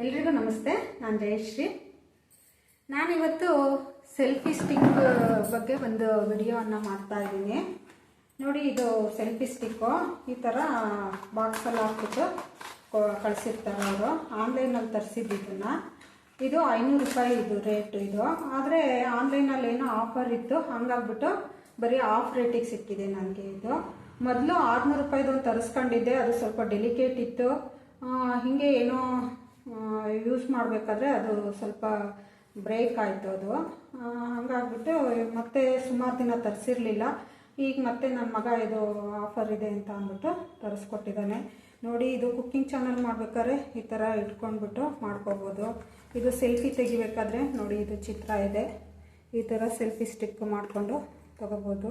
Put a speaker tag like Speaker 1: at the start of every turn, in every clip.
Speaker 1: ಎಲ್ರಿಗೂ ನಮಸ್ತೆ, ನಾನು ಜಯಶ್ರೀ. ನಾನಿವತ್ತು ಸೆಲ್ಫಿ ಸ್ಟಿಕ್ ಬಗ್ಗೆ ಒಂದು ವಿಡಿಯೋವನ್ನು ಮಾಡ್ತಾ ಇದ್ದೀನಿ. ನೋಡಿ, ಇದು ಸೆಲ್ಫಿ ಸ್ಟಿಕ್ಕು. ಈ ಥರ ಬಾಕ್ಸಲ್ಲಿ ಹಾಕ್ಬಿಟ್ಟು ಕಳಿಸಿರ್ತಾರೆ ಅವರು. ಆನ್ಲೈನಲ್ಲಿ ತರಿಸಿದ್ದು ಇದನ್ನು. ಇದು ಐನೂರು ರೂಪಾಯಿ ಇದು ರೇಟ್ ಇದು. ಆದರೆ ಆನ್ಲೈನಲ್ಲಿ ಏನೋ ಆಫರ್ ಇತ್ತು. ಹಂಗಾಗ್ಬಿಟ್ಟು ಬರೀ ಆಫ್ ರೇಟಿಗೆ ಸಿಕ್ಕಿದೆ ನನಗೆ ಇದು. ಮೊದಲು ಆರುನೂರು ರೂಪಾಯಿದೊಂದು ತರಿಸ್ಕೊಂಡಿದ್ದೆ. ಅದು ಸ್ವಲ್ಪ ಡೆಲಿಕೇಟ್ ಇತ್ತು. ಹಿಂಗೆ ಏನೋ ಯೂಸ್ ಮಾಡಬೇಕಾದ್ರೆ ಅದು ಸ್ವಲ್ಪ ಬ್ರೇಕ್ ಆಯಿತು ಅದು. ಹಂಗಾಗ್ಬಿಟ್ಟು ಮತ್ತೆ ಸುಮಾರು ದಿನ ತರಿಸಿರ್ಲಿಲ್ಲ. ಈಗ ಮತ್ತೆ ನನ್ನ ಮಗ ಇದು ಆಫರ್ ಇದೆ ಅಂತ ಅಂದ್ಬಿಟ್ಟು ತರಿಸ್ಕೊಟ್ಟಿದ್ದಾನೆ. ನೋಡಿ, ಇದು ಕುಕ್ಕಿಂಗ್ ಚಾನಲ್ ಮಾಡ್ಬೇಕಾದ್ರೆ ಈ ಥರ ಇಟ್ಕೊಂಡ್ಬಿಟ್ಟು ಮಾಡ್ಕೋಬೋದು. ಇದು ಸೆಲ್ಫಿ ತೆಗಿಬೇಕಾದ್ರೆ ನೋಡಿ, ಇದು ಚಿತ್ರ ಇದೆ. ಈ ಥರ ಸೆಲ್ಫಿ ಸ್ಟಿಕ್ ಮಾಡಿಕೊಂಡು ತಗೋಬೋದು.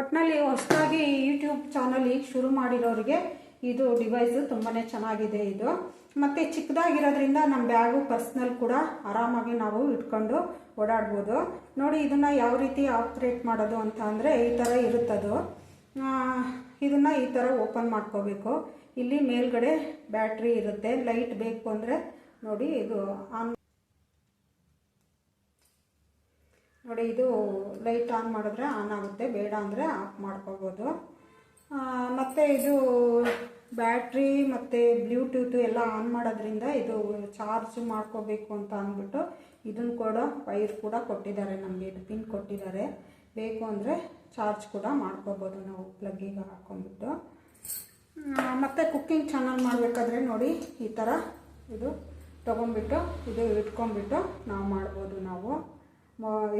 Speaker 1: ಒಟ್ಟಿನಲ್ಲಿ ಹೊಸದಾಗಿ ಯೂಟ್ಯೂಬ್ ಚಾನಲ್ ಈಗ ಶುರು ಮಾಡಿರೋರಿಗೆ ಇದು ಡಿವೈಸು ತುಂಬಾ ಚೆನ್ನಾಗಿದೆ ಇದು. ಮತ್ತು ಚಿಕ್ಕದಾಗಿರೋದ್ರಿಂದ ನಮ್ಮ ಬ್ಯಾಗು ಪರ್ಸ್ನಲ್ ಕೂಡ ಆರಾಮಾಗಿ ನಾವು ಇಟ್ಕೊಂಡು ಓಡಾಡ್ಬೋದು. ನೋಡಿ, ಇದನ್ನು ಯಾವ ರೀತಿ ಆಪ್ರೇಟ್ ಮಾಡೋದು ಅಂತ ಅಂದರೆ ಈ ಥರ ಇರುತ್ತದು. ಇದನ್ನು ಈ ಥರ ಓಪನ್ ಮಾಡ್ಕೋಬೇಕು. ಇಲ್ಲಿ ಮೇಲ್ಗಡೆ ಬ್ಯಾಟ್ರಿ ಇರುತ್ತೆ. ಲೈಟ್ ಬೇಕು ಅಂದರೆ ನೋಡಿ, ಇದು ಆನ್ ನೋಡಿ, ಇದು ಲೈಟ್ ಆನ್ ಮಾಡಿದ್ರೆ ಆನ್ ಆಗುತ್ತೆ. ಬೇಡ ಅಂದರೆ ಆಫ್ ಮಾಡ್ಕೋಬೋದು. ಮತ್ತು ಇದು ಬ್ಯಾಟ್ರಿ ಮತ್ತು ಬ್ಲೂಟೂತ್ ಎಲ್ಲ ಆನ್ ಮಾಡೋದ್ರಿಂದ ಇದು ಚಾರ್ಜ್ ಮಾಡ್ಕೋಬೇಕು ಅಂತ ಅಂದ್ಬಿಟ್ಟು ಇದನ್ನು ಕೂಡ ವೈರ್ ಕೂಡ ಕೊಟ್ಟಿದ್ದಾರೆ ನಮಗೆ, ಇದು ಪಿನ್ ಕೊಟ್ಟಿದ್ದಾರೆ. ಬೇಕು ಅಂದರೆ ಚಾರ್ಜ್ ಕೂಡ ಮಾಡ್ಕೋಬೋದು ನಾವು ಪ್ಲಗ್ಗಿಗೆ ಹಾಕ್ಕೊಂಡ್ಬಿಟ್ಟು ಮತ್ತು ಕುಕ್ಕಿಂಗ್ ಚಾನಲ್ ಮಾಡಬೇಕಾದ್ರೆ ನೋಡಿ, ಈ ಥರ ಇದು ತೊಗೊಂಡ್ಬಿಟ್ಟು, ಇದು ಇಟ್ಕೊಂಬಿಟ್ಟು ನಾವು ಮಾಡ್ಬೋದು ನಾವು.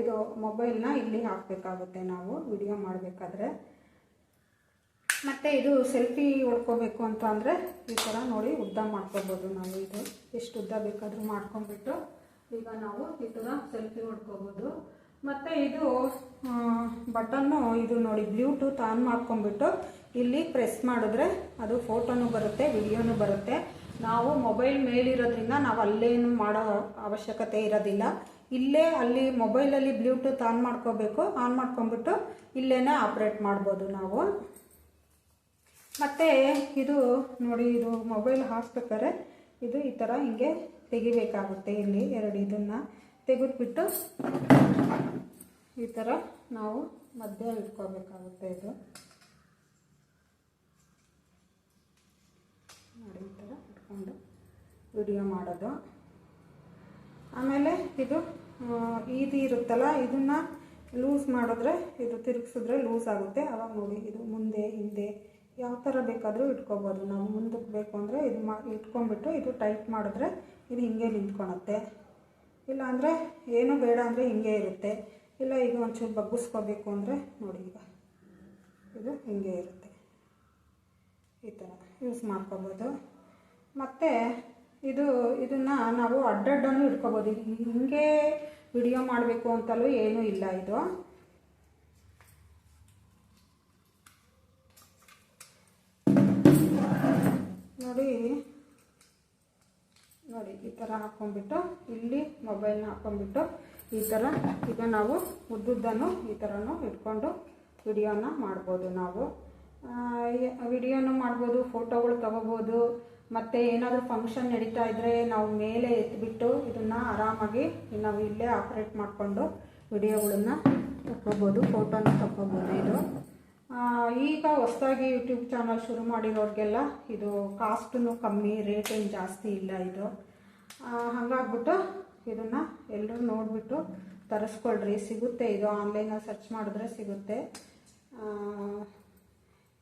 Speaker 1: ಇದು ಮೊಬೈಲ್ನ ಇಲ್ಲಿ ಹಾಕಬೇಕಾಗುತ್ತೆ ನಾವು, ವಿಡಿಯೋ ಮಾಡಬೇಕಾದ್ರೆ. ಮತ್ತು ಇದು ಸೆಲ್ಫಿ ಉಳ್ಕೋಬೇಕು ಅಂತ ಅಂದರೆ ಈ ಥರ ನೋಡಿ ಉದ್ದ ಮಾಡ್ಕೋಬೋದು ನಾವು ಇದು. ಎಷ್ಟು ಉದ್ದ ಬೇಕಾದರೂ ಮಾಡ್ಕೊಂಡ್ಬಿಟ್ಟು ಈಗ ನಾವು ಈ ಥರ ಸೆಲ್ಫಿ ಹೊಡ್ಕೋಬೋದು. ಮತ್ತು ಇದು ಬಟನ್ನು ಇದು ನೋಡಿ ಬ್ಲೂಟೂತ್ ಆನ್ ಮಾಡ್ಕೊಂಡ್ಬಿಟ್ಟು ಇಲ್ಲಿ ಪ್ರೆಸ್ ಮಾಡಿದ್ರೆ ಅದು ಫೋಟೋನು ಬರುತ್ತೆ, ವಿಡಿಯೋನು ಬರುತ್ತೆ. ನಾವು ಮೊಬೈಲ್ ಮೇಲಿರೋದ್ರಿಂದ ನಾವು ಅಲ್ಲೇನು ಮಾಡೋ ಅವಶ್ಯಕತೆ ಇರೋದಿಲ್ಲ. ಇಲ್ಲೇ ಅಲ್ಲಿ ಮೊಬೈಲಲ್ಲಿ ಬ್ಲೂಟೂತ್ ಆನ್ ಮಾಡ್ಕೋಬೇಕು, ಆನ್ ಮಾಡ್ಕೊಂಡ್ಬಿಟ್ಟು ಇಲ್ಲೇ ಆಪ್ರೇಟ್ ಮಾಡ್ಬೋದು ನಾವು. ಮತ್ತು ಇದು ನೋಡಿ, ಇದು ಮೊಬೈಲ್ ಹಾಕ್ಬೇಕಾದ್ರೆ ಇದು ಈ ಥರ ಹಿಂಗೆ ತೆಗಿಬೇಕಾಗುತ್ತೆ. ಇಲ್ಲಿ ಎರಡು ಇದನ್ನು ತೆಗೆದ್ಬಿಟ್ಟು ಈ ಥರ ನಾವು ಮಧ್ಯ ಇಟ್ಕೋಬೇಕಾಗುತ್ತೆ ಇದು. ನೋಡಿ, ಈ ಥರ ಇಟ್ಕೊಂಡು ವಿಡಿಯೋ ಮಾಡೋದು. ಆಮೇಲೆ ಇದು ಈದಿ ಇರುತ್ತಲ್ಲ, ಇದನ್ನು ಲೂಸ್ ಮಾಡಿದ್ರೆ, ಇದು ತಿರುಗಿಸಿದ್ರೆ ಲೂಸ್ ಆಗುತ್ತೆ. ಅವಾಗ ನೋಡಿ, ಇದು ಮುಂದೆ, ಹಿಂದೆ ಯಾವ ಥರ ಬೇಕಾದರೂ ಇಟ್ಕೋಬೋದು. ನಾವು ಮುಂದಕ್ಕೆ ಬೇಕು ಅಂದರೆ ಇದು ಮಾ, ಇಟ್ಕೊಂಡ್ಬಿಟ್ಟು ಇದು ಟೈಟ್ ಮಾಡಿದ್ರೆ ಇದು ಹಿಂಗೆ ನಿಂತ್ಕೊಳತ್ತೆ. ಇಲ್ಲಾಂದರೆ ಏನೂ ಬೇಡ ಅಂದರೆ ಹಿಂಗೆ ಇರುತ್ತೆ. ಇಲ್ಲ, ಈಗ ಒಂಚೂರು ಬಗ್ಗಿಸ್ಕೋಬೇಕು ಅಂದರೆ ನೋಡಿ ಈಗ. ಇದು ಹಿಂಗೆ ಇರುತ್ತೆ. ಈ ಥರ ಯೂಸ್ ಮಾಡ್ಕೋಬೋದು. ಮತ್ತು ಇದು, ಇದನ್ನು ನಾವು ಅಡ್ಡಡ್ಡನೂ ಇಟ್ಕೋಬೋದು. ಹಿಂಗೆ ವಿಡಿಯೋ ಮಾಡಬೇಕು ಅಂತಲೂ ಏನೂ ಇಲ್ಲ ಇದು. ಈ ಥರ ಹಾಕ್ಕೊಂಡ್ಬಿಟ್ಟು ಇಲ್ಲಿ ಮೊಬೈಲ್ನ ಹಾಕ್ಕೊಂಡ್ಬಿಟ್ಟು ಈ ಥರ ಈಗ ನಾವು ಉದ್ದುದ್ದನ್ನು ಈ ಥರನೂ ಇಟ್ಕೊಂಡು ವಿಡಿಯೋನ ಮಾಡ್ಬೋದು ನಾವು. ವಿಡಿಯೋನು ಮಾಡ್ಬೋದು, ಫೋಟೋಗಳು ತಗೋಬೋದು, ಮತ್ತು ಏನಾದರೂ ಫಂಕ್ಷನ್ ನಡೀತಾ ಇದ್ದರೆ ನಾವು ಮೇಲೆ ಎತ್ತಿಬಿಟ್ಟು ಇದನ್ನು ಆರಾಮಾಗಿ ನಾವು ಇಲ್ಲೇ ಆಪ್ರೇಟ್ ಮಾಡಿಕೊಂಡು ವಿಡಿಯೋಗಳನ್ನ ತಗೋಬೋದು ಫೋಟೋನ ತಗೋಬೋದು ಇದು. ಈಗ ಹೊಸದಾಗಿ ಯೂಟ್ಯೂಬ್ ಚಾನಲ್ ಶುರು ಮಾಡಿರೋರಿಗೆಲ್ಲ ಇದು ಕಾಸ್ಟೂ ಕಮ್ಮಿ ರೇಟ್ ಏನು ಜಾಸ್ತಿ ಇಲ್ಲ ಇದು. ಹಾಗಾಗ್ಬಿಟ್ಟು ಇದನ್ನು ಎಲ್ಲರೂ ನೋಡಿಬಿಟ್ಟು ತರಿಸ್ಕೊಳ್ರಿ. ಸಿಗುತ್ತೆ. ಇದು ಆನ್ಲೈನಲ್ಲಿ ಸರ್ಚ್ ಮಾಡಿದ್ರೆ ಸಿಗುತ್ತೆ.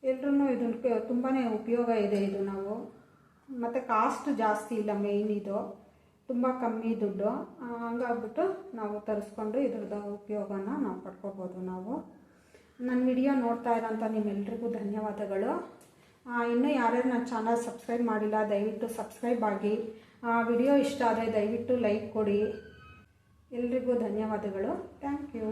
Speaker 1: ಎಲ್ಲರೂ ಇದನ್ನು ತುಂಬಾ ಉಪಯೋಗ ಇದೆ ಇದು ನಾವು. ಮತ್ತು ಕಾಸ್ಟ್ ಜಾಸ್ತಿ ಇಲ್ಲ ಮೇಯ್ನ್ ಇದು. ತುಂಬ ಕಮ್ಮಿ ದುಡ್ಡು. ಹಂಗಾಗ್ಬಿಟ್ಟು ನಾವು ತರಿಸ್ಕೊಂಡು ಇದ್ರದ್ದು ಉಪಯೋಗನ ನಾವು ಪಡ್ಕೋಬೋದು ನಾವು. ನನ್ನ ವಿಡಿಯೋ ನೋಡ್ತಾ ಇರೋಂಥ ನಿಮ್ಮೆಲ್ರಿಗೂ ಧನ್ಯವಾದಗಳು. ಇನ್ನೂ ಯಾರ್ಯಾರು ನನ್ನ ಚಾನಲ್ ಸಬ್ಸ್ಕ್ರೈಬ್ ಮಾಡಿಲ್ಲ, ದಯವಿಟ್ಟು ಸಬ್ಸ್ಕ್ರೈಬ್ ಆಗಿ. ವಿಡಿಯೋ ಇಷ್ಟ ಆದರೆ ದಯವಿಟ್ಟು ಲೈಕ್ ಕೊಡಿ. ಎಲ್ರಿಗೂ ಧನ್ಯವಾದಗಳು. Thank you.